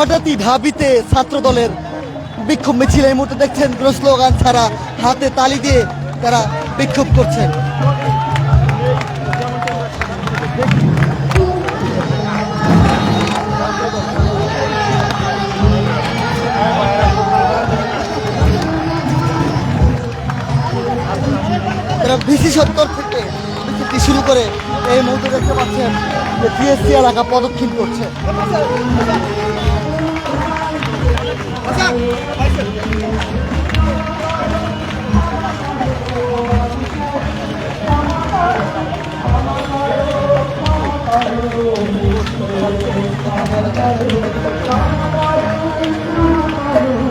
হঠাৎই ঢাবিতে ছাত্র দলের বিক্ষোভ মিছিল এই মুহূর্তে দেখছেন কোনো স্লোগান ছাড়া হাতে তালি দিয়ে তারা বিক্ষোভ করছেন। তারা থেকে শুরু করে এই মুহূর্তে দেখতে পাচ্ছেন যে টিএসসি এলাকা প্রদক্ষিণ করছে।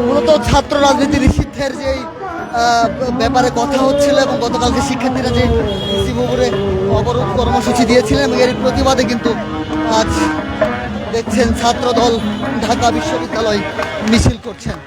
মূলত ছাত্র রাজনীতি নিষিদ্ধের যেই ব্যাপারে কথা হচ্ছিল এবং গতকালকে শিক্ষার্থীরা যে শিবপুরে অবরোধ কর্মসূচি দিয়েছিলেন এবং এর প্রতিবাদে কিন্তু আজ দেখছেন ছাত্রদল ঢাকা বিশ্ববিদ্যালয় মিছিল করছেন।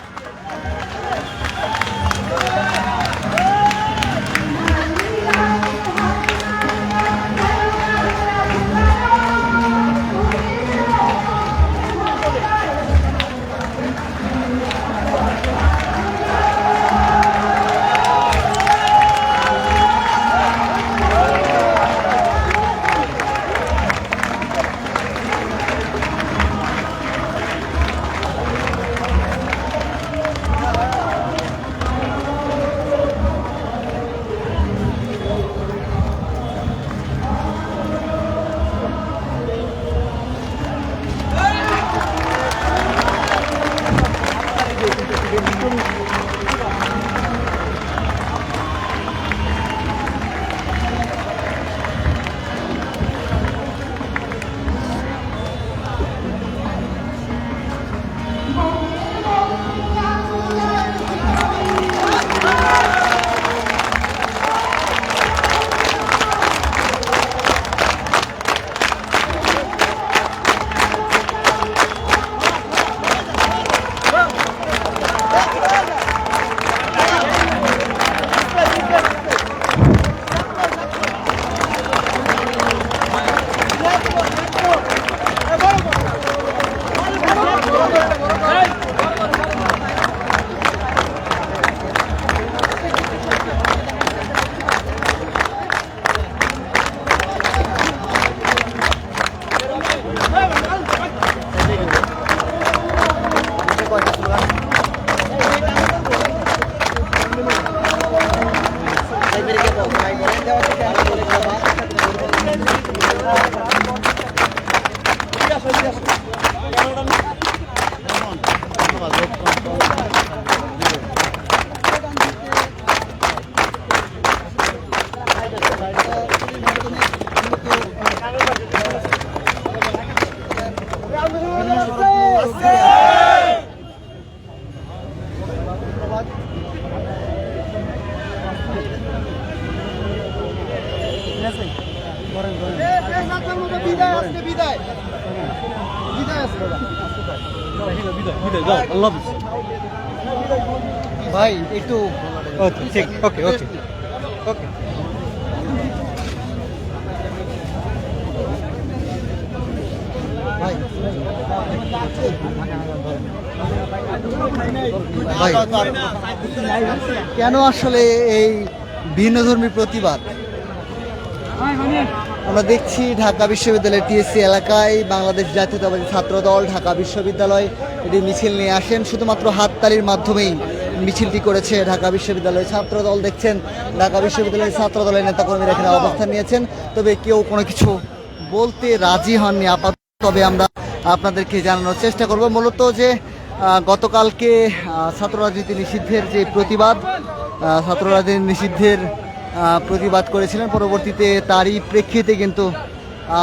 ভাই একটু ঠিক ওকে ওকে ওকে কেন আসলে এই ভিন্নধর্মী প্রতিবাদ? আমরা দেখছি ঢাকা বিশ্ববিদ্যালয়ের টিএসসি এলাকায় বাংলাদেশ জাতীয়তাবাদী ছাত্র দল ঢাকা বিশ্ববিদ্যালয় এটি মিছিল নিয়ে আসেন। শুধুমাত্র হাততালির মাধ্যমেই মিছিলটি করেছে ঢাকা বিশ্ববিদ্যালয়ের ছাত্র দল দেখছেন, ঢাকা বিশ্ববিদ্যালয়ের ছাত্র দলের নেতাকর্মীরা এখানে অবস্থান নিয়েছেন। তবে কেউ কোনো কিছু বলতে রাজি হননি। আপাতত তবে আমরা আপনাদেরকে জানানোর চেষ্টা করব। মূলত যে গতকালকে ছাত্র রাজনীতি নিষিদ্ধের যে প্রতিবাদ ছাত্র রাজনীতি নিষিদ্ধের প্রতিবাদ করেছিলেন। পরবর্তীতে তারই প্রেক্ষিতে কিন্তু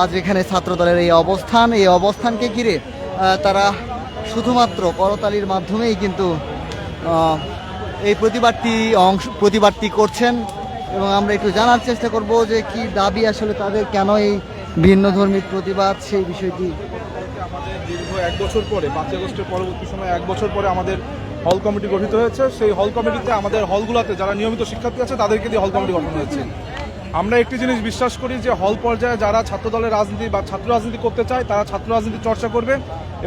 আজ এখানে ছাত্র দলের এই অবস্থান। এই অবস্থানকে ঘিরে তারা শুধুমাত্র করতালির মাধ্যমেই কিন্তু এই প্রতিবাদটি অংশ, প্রতিবাদটি করছেন। এবং আমরা একটু জানার চেষ্টা করব যে, কি দাবি আসলে তাদের? কেন এই ভিন্ন ধর্মী প্রতিবাদ? সেই বিষয়টি এক বছর পরে, পাঁচই আগস্টের পরবর্তী সময় এক বছর পরে আমাদের হল কমিটি গঠিত হয়েছে। সেই হল কমিটিতে আমাদের হলগুলোতে যারা নিয়মিত শিক্ষার্থী আছে, তাদেরকে দিয়ে হল কমিটি গঠন হয়েছে। আমরা একটি জিনিস বিশ্বাস করি যে, হল পর্যায়ে যারা ছাত্র দলের রাজনীতি বা ছাত্র রাজনীতি করতে চায়, তারা ছাত্র রাজনীতি চর্চা করবে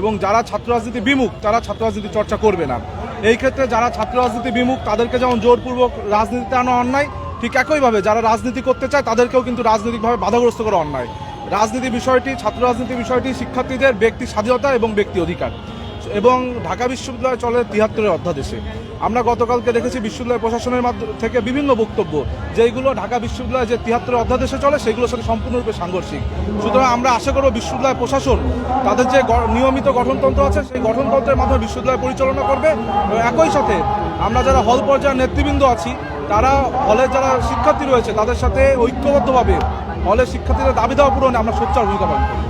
এবং যারা ছাত্র রাজনীতি বিমুখ, তারা ছাত্র রাজনীতি চর্চা করবে না। এই ক্ষেত্রে যারা ছাত্র রাজনীতি বিমুখ, তাদেরকে যেমন জোরপূর্বক রাজনীতিতে আনা অন্যায়, ঠিক একইভাবে যারা রাজনীতি করতে চায়, তাদেরকেও কিন্তু রাজনৈতিকভাবে বাধাগ্রস্ত করা অন্যায়। রাজনীতি বিষয়টি, ছাত্র রাজনীতি বিষয়টি, শিক্ষার্থীদের ব্যক্তি স্বাধীনতা এবং ব্যক্তি অধিকার। এবং ঢাকা বিশ্ববিদ্যালয় চলে তিয়াত্তরের অধ্যাদেশে। আমরা গতকালকে দেখেছি বিশ্ববিদ্যালয় প্রশাসনের মাধ্যমে থেকে বিভিন্ন বক্তব্য যেগুলো ঢাকা বিশ্ববিদ্যালয়ে যে তিয়াত্তরের অধ্যাদেশে চলে, সেগুলোর সাথে সম্পূর্ণরূপে সাংঘর্ষিক। সুতরাং আমরা আশা করব বিশ্ববিদ্যালয় প্রশাসন, তাদের যে নিয়মিত গঠনতন্ত্র আছে, সেই গঠনতন্ত্রের মাধ্যমে বিশ্ববিদ্যালয় পরিচালনা করবে। এবং একই সাথে আমরা যারা হল পর্যায়ের নেতৃবৃন্দ আছি, তারা হলের যারা শিক্ষার্থী রয়েছে, তাদের সাথে ঐক্যবদ্ধভাবে হলের শিক্ষার্থীদের দাবি দেওয়া পূরণে আমরা সোচ্চার ভূমিকা পালন করব।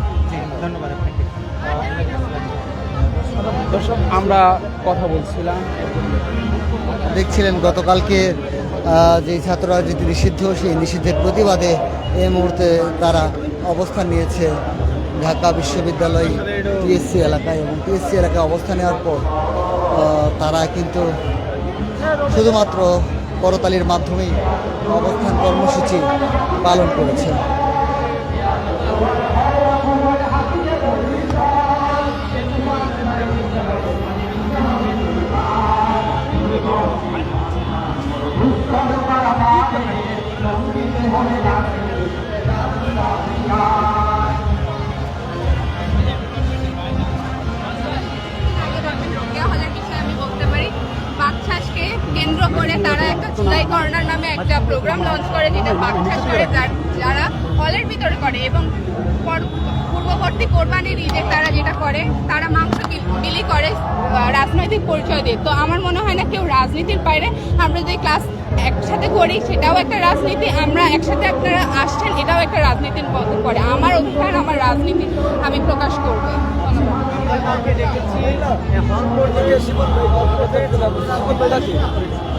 ধন্যবাদ দর্শক আমরা কথা বলছিলাম। দেখছিলেন গতকালকে যে ছাত্র রাজনীতি নিষিদ্ধ সেই নিষিদ্ধের প্রতিবাদে এই মুহূর্তে তারা অবস্থান নিয়েছে ঢাকা বিশ্ববিদ্যালয় টিএসসি এলাকায় এবং টিএসসি এলাকায় অবস্থান নেওয়ার পর তারা কিন্তু শুধুমাত্র করতালির মাধ্যমেই অবস্থান কর্মসূচি পালন করেছে কর্নার নামে একটা প্রোগ্রাম লঞ্চ করে যেটা বাকছাস করে যার- হলের ভিতরে করে এবং পূর্ববর্তী কোরবানির ঈদে তারা যেটা করে, তারা মাংস বিল- করে রাজনৈতিক পরিচয় দিয়ে। তো আমার মনে হয় না কেউ রাজনীতির বাইরে আমরা যে ক্লাস একসাথে করি, সেটাও একটা রাজনীতি। আমরা একসাথে আপনারা আসছেন, এটাও একটা রাজনীতির মতো করে আমার অভিপ্রায় আমার রাজনীতি আমি প্রকাশ করব। ধন্যবাদ।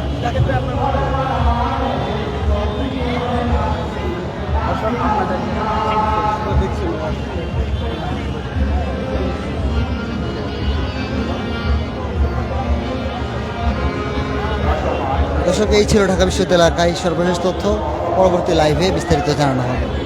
দর্শক এই ছিল ঢাকা বিশ্ববিদ্যালয় এলাকায় সর্বশেষ তথ্য। পরবর্তী লাইভে বিস্তারিত জানানো হবে।